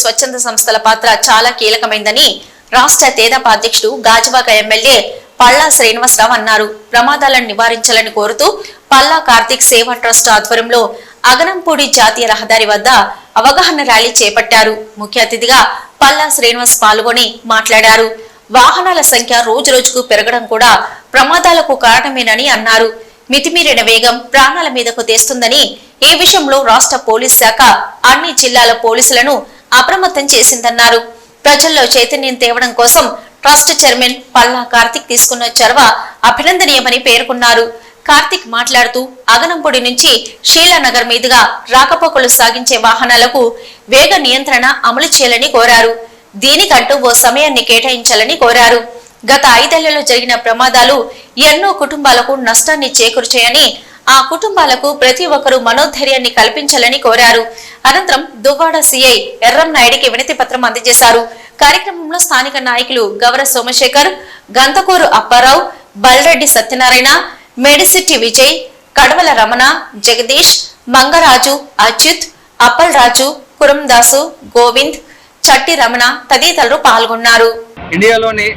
స్వచ్ఛంద సంస్థల పాత్ర చాలా కీలకమైందని రాష్ట్ర తేదప అధ్యక్షుడు గాజువాక ఎమ్మెల్యే పల్లా శ్రీనివాసరావు అన్నారు. ప్రమాదాలను నివారించాలని కోరుతూ పల్లా కార్తీక్ సేవా ట్రస్ట్ ఆధ్వర్యంలో అగనంపూడి జాతీయ రహదారి వద్ద అవగాహన ర్యాలీ చేపట్టారు. ముఖ్య అతిథిగా పల్లా శ్రీనివాస్ పాల్గొని మాట్లాడారు. వాహనాల సంఖ్య రోజు రోజుకు పెరగడం కూడా ప్రమాదాలకు కారణమేనని అన్నారు. మితిమీరిన వేగం ప్రాణాల మీదకు తెస్తుందని ఈ విషయంలో రాష్ట్ర పోలీస్ శాఖ అన్ని జిల్లాల పోలీసులను అప్రమత్తం చేసిందన్నారు. ప్రజల్లో చైతన్యం తేవడం కోసం ట్రస్ట్ చైర్మన్ పల్లా కార్తిక్ తీసుకున్న చొరవ అభినందనీయమని పేర్కొన్నారు. కార్తిక్ మాట్లాడుతూ అగనంపొడి నుంచి షీలానగర్ మీదుగా రాకపోకలు సాగించే వాహనాలకు వేగ నియంత్రణ అమలు చేయాలని కోరారు. దీనికంటూ ఓ సమయాన్ని కేటాయించాలని కోరారు. గత ఐదేళ్ళలో జరిగిన ప్రమాదాలు ఎన్నో కుటుంబాలకు నష్టాన్ని చేకూర్చాయని ఆ కుటుంబాలకు ప్రతి ఒక్కరూ మనోధైర్యాన్ని కల్పించాలని కోరారు. అనంతరం దువ్వాడ సిఐ ఎర్రం నాయుడికి వినతి పత్రం అందజేశారు. కార్యక్రమంలో స్థానిక నాయకులు గౌర సోమశేఖర్ గంతకూరు అప్పారావు బల్రెడ్డి సత్యనారాయణ మేడిసిట్టి విజయ్ కడవల రమణ జగదీష్ మంగరాజు అచ్యుత్ అప్పల్ రాజు కురందాసు గోవింద్ చట్టి రమణ తదితరులు పాల్గొన్నారు. ఇండియాలోని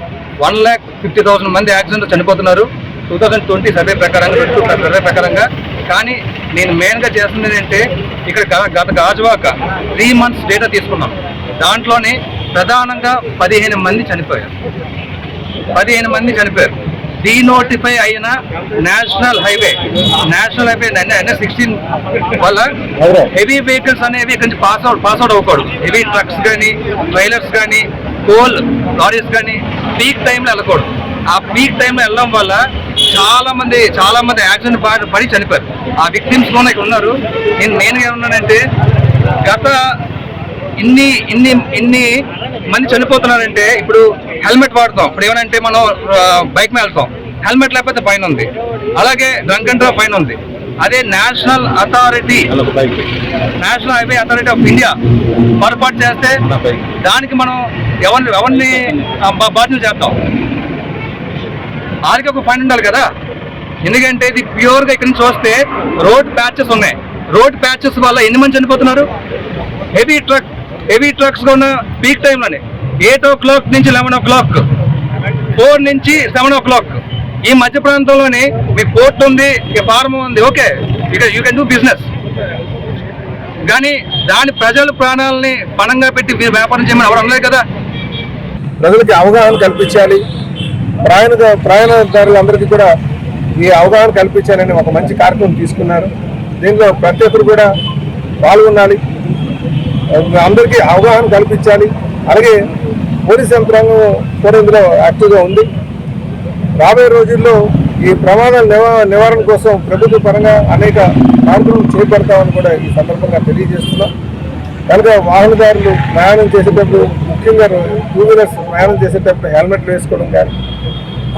వన్ ల్యాక్ ఫిఫ్టీ థౌసండ్ మంది యాక్సిడెంట్ చనిపోతున్నారు. టూ థౌసండ్ ట్వంటీ సర్వే ప్రకారంగా ట్వంటీ సర్వే ప్రకారంగా. కానీ నేను మెయిన్గా చేస్తుంది ఏంటంటే ఇక్కడ గత గాజువాక త్రీ మంత్స్ డేటా తీసుకున్నాం. దాంట్లోనే ప్రధానంగా పదిహేను మంది చనిపోయారు. పదిహేను మంది చనిపోయారు. డీనోటిఫై అయిన national highway national highway NS sixteen వల్ల హెవీ వెహికల్స్ అనేవి ఇక్కడి నుంచి పాస్ అవుట్ పాస్ అవుట్ అవ్వకూడదు. హెవీ ట్రక్స్ కానీ ట్రైలర్స్ కానీ కోల్ లారీస్ కానీ పీక్ టైంలో వెళ్ళకూడదు. ఆ పీక్ టైంలో వెళ్ళడం వల్ల చాలా మంది చాలా మంది యాక్సిడెంట్ పడి చనిపోయారు. ఆ విక్టిమ్స్ కూడా ఇక్కడ ఉన్నారు. నేను మెయిన్గా ఏమన్నానంటే గత ఇన్ని ఇన్ని ఇన్ని మంది చనిపోతున్నారంటే ఇప్పుడు హెల్మెట్ వాడతాం. ఇప్పుడు ఏమనంటే మనం బైక్ మీద వెళ్తాం. హెల్మెట్ లేకపోతే ఫైన్ ఉంది. అలాగే డ్రంక్ అండ్ ఫైన్ ఉంది. అదే national authority national highway authority of India పొరపాటు చేస్తే దానికి మనం ఎవరిని ఎవరిని ఆ, బా- ఆడికి ఒక ఫైన్ ఉండాలి కదా? ఎందుకంటే ఇది ప్యూర్గా ఇక్కడి నుంచి వస్తే రోడ్ ప్యాచెస్ ఉన్నాయి. రోడ్ ప్యాచెస్ వల్ల ఎన్ని మంది చనిపోతున్నారు? హెవీ ట్రక్ హెవీ ట్రక్స్గా ఉన్న పీక్ టైంలోనే ఎయిట్ ఓ క్లాక్ నుంచి లెవెన్ ఓ క్లాక్ ఫోర్ నుంచి సెవెన్ ఓ క్లాక్ ఈ మధ్య ప్రాంతంలోనే మీ పోర్ట్ ఉంది ఈ ఫార్మ్ ఉంది. ఓకే ఇక యూ కెన్ డూ బిజినెస్ కానీ దాని ప్రజల ప్రాణాలని పణంగా పెట్టి మీరు వ్యాపారం చేయమని ఎవరు అనలేదు కదా? ప్రజలకి అవగాహన కల్పించాలి. ప్రయాణ ప్రయాణదారులందరికీ కూడా ఈ అవగాహన కల్పించాలని ఒక మంచి కార్యక్రమం తీసుకున్నారు. దీంట్లో ప్రతి ఒక్కరు కూడా పాల్గొనాలి. అందరికీ అవగాహన కల్పించాలి. అలాగే పోలీస్ యంత్రాంగం కూడా ఇందులో యాక్టివ్గా ఉంది. రాబోయే రోజుల్లో ఈ ప్రమాదాల నివా- నివారణ కోసం ప్రభుత్వ పరంగా అనేక కార్యక్రమాలు చేపడతామని కూడా ఈ సందర్భంగా తెలియజేస్తున్నాం. కనుక వాహనదారులు ప్రయాణం చేసేటప్పుడు ముఖ్యంగా టూ వీలర్స్ ప్రయాణం చేసేటప్పుడు హెల్మెట్ వేసుకోవడం కానీ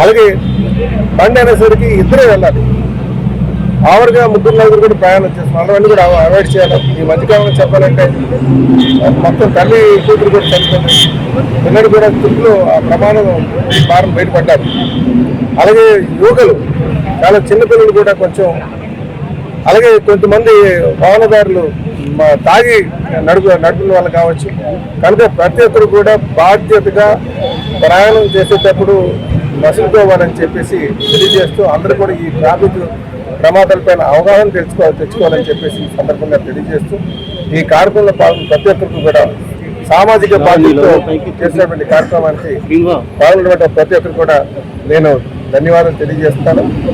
అలాగే బండి అనేసరికి ఇద్దరే వెళ్ళాలి. ఆవరగా ముగ్గురు నలుగురు కూడా ప్రయాణం చేస్తున్నాం అలాంటి కూడా అవాయిడ్ చేయాలి. ఈ మధ్యకాలంలో చెప్పాలంటే మొత్తం తల్లి కూతురు కూడా చనిపోయింది. పిల్లలు కూడా తిరుగులో ఆ ప్రమాదం భారం బయటపడ్డారు. అలాగే యువకులు చాలా చిన్నపిల్లలు కూడా కొంచెం అలాగే కొంతమంది వాహనదారులు తాగి నడుపు నడుపుల వల్ల కావచ్చు. కనుక ప్రతి ఒక్కరు కూడా బాధ్యతగా ప్రయాణం చేసేటప్పుడు నసులుకోవాలని చెప్పేసి తెలియజేస్తూ అందరూ కూడా ఈ ట్రాఫిక్ ప్రమాదాలపైన అవగాహన తెచ్చుకో తెచ్చుకోవాలని చెప్పేసి ఈ సందర్భంగా తెలియజేస్తూ ఈ కార్యక్రమంలో పాల్గొన్న ప్రతి ఒక్కరికి కూడా సామాజిక బాధ్యతతో చేసినటువంటి కార్యక్రమానికి పాల్గొన్నటువంటి ప్రతి ఒక్కరు కూడా నేను ధన్యవాదాలు తెలియజేస్తాను